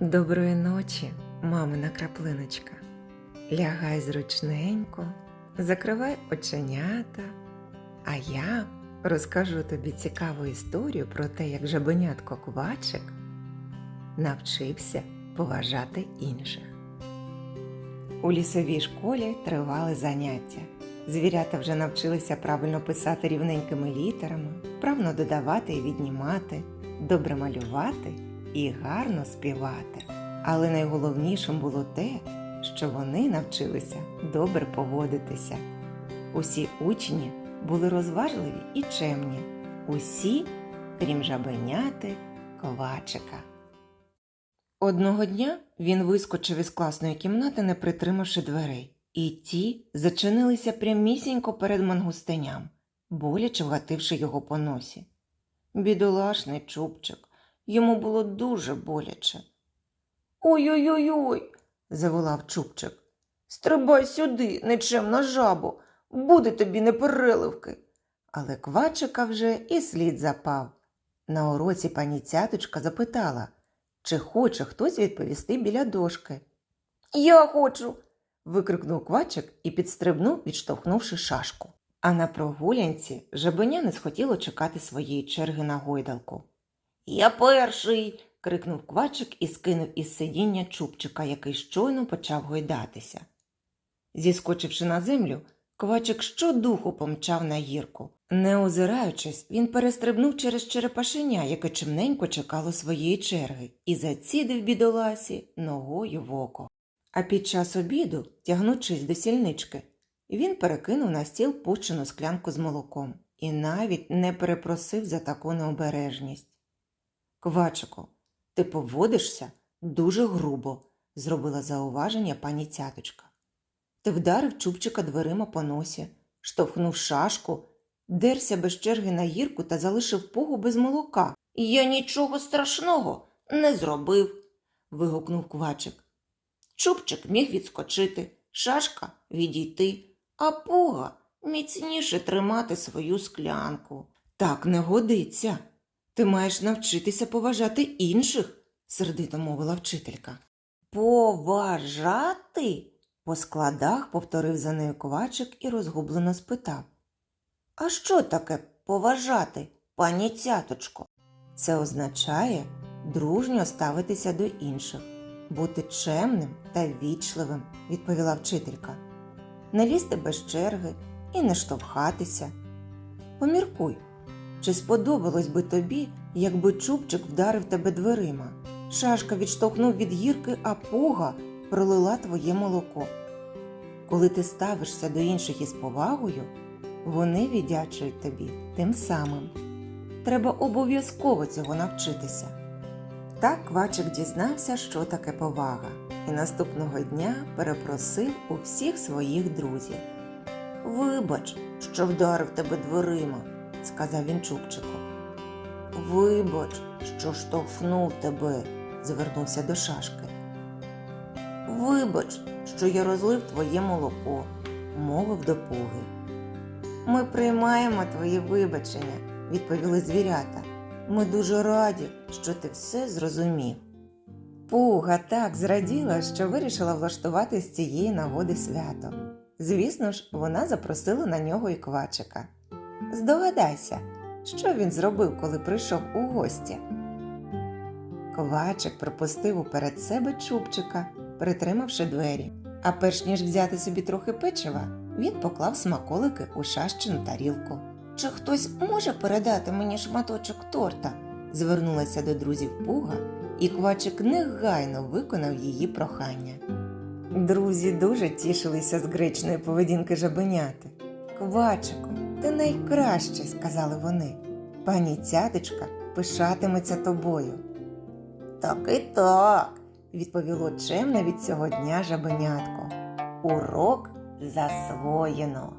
Доброї ночі, мамина краплиночка. Лягай зручненько, закривай оченята, а я розкажу тобі цікаву історію про те, як жабенятко Квачик навчився поважати інших. У лісовій школі тривали заняття. Звірята вже навчилися правильно писати рівненькими літерами, вправно додавати і віднімати, добре малювати і гарно співати. Але найголовнішим було те, що вони навчилися добре поводитися. Усі учні були розважливі і чемні, усі, крім жабеняти Ковачика. Одного дня він вискочив із класної кімнати, не притримавши дверей, і ті зачинилися прямісінько перед мангустиням, боляче вгативши його по носі. Бідолашний чубчик, йому було дуже боляче. Ой-ой-ой, заволав чубчик. Стрибай сюди, нечемна жабо, буде тобі непереливки. Але квачика вже і слід запав. На уроці пані цяточка запитала, чи хоче хтось відповісти біля дошки. Я хочу. викрикнув квачик і підстрибнув, відштовхнувши шашку. А на прогулянці жабеня не схотіло чекати своєї черги на гойдалку. Я перший. крикнув квачик і скинув із сидіння чубчика, який щойно почав гойдатися. Зіскочивши на землю, квачик щодуху помчав на гірку. Не озираючись, він перестрибнув через черепашеня, яке чимненько чекало своєї черги, і зацідив бідоласі ногою в око. А під час обіду, тягнучись до сільнички, він перекинув на стіл пущену склянку з молоком і навіть не перепросив за таку необережність. Квачику, ти поводишся дуже грубо, зробила зауваження пані цяточка. Ти вдарив чубчика дверима по носі, штовхнув шашку, дерся без черги на гірку та залишив пугу без молока. Я нічого страшного не зробив. вигукнув квачик. Чубчик міг відскочити, шашка відійти, а пуга міцніше тримати свою склянку. Так не годиться. Ти маєш навчитися поважати інших, сердито мовила вчителька. Поважати? По складах повторив за нею ковачик і розгублено спитав. А що таке поважати, пані цяточко? Це означає дружньо ставитися до інших, бути чемним та вічливим, відповіла вчителька. Не лізти без черги і не штовхатися. Поміркуй, чи сподобалось би тобі, якби чубчик вдарив тебе дверима? Шашка відштовхнув від гірки, а пуга пролила твоє молоко. Коли ти ставишся до інших із повагою, вони віддячують тобі тим самим. Треба обов'язково цього навчитися. Так Квачик дізнався, що таке повага, і наступного дня перепросив у всіх своїх друзів. Вибач, що вдарив тебе дверима, сказав він Чубчику. Вибач, що штовхнув тебе, звернувся до шашки. Вибач, що я розлив твоє молоко, мовив до пуги. Ми приймаємо твої вибачення, відповіли звірята. Ми дуже раді, що ти все зрозумів. Пуга так зраділа, що вирішила влаштувати з цієї нагоди свято. Звісно ж, вона запросила на нього і квачика. Здогадайся, що він зробив, коли прийшов у гості. Квачик пропустив уперед себе чубчика, притримавши двері. А перш ніж взяти собі трохи печива, він поклав смаколики у шащину тарілку. Чи хтось може передати мені шматочок торта? звернулася до друзів Пуга, і квачик негайно виконав її прохання. Друзі дуже тішилися з гречної поведінки жабеняти. Квачику, ти найкращий, сказали вони. Пані цяточка пишатиметься тобою. Так і так, відповіло чемне від цього дня жабенятко. Урок засвоєно.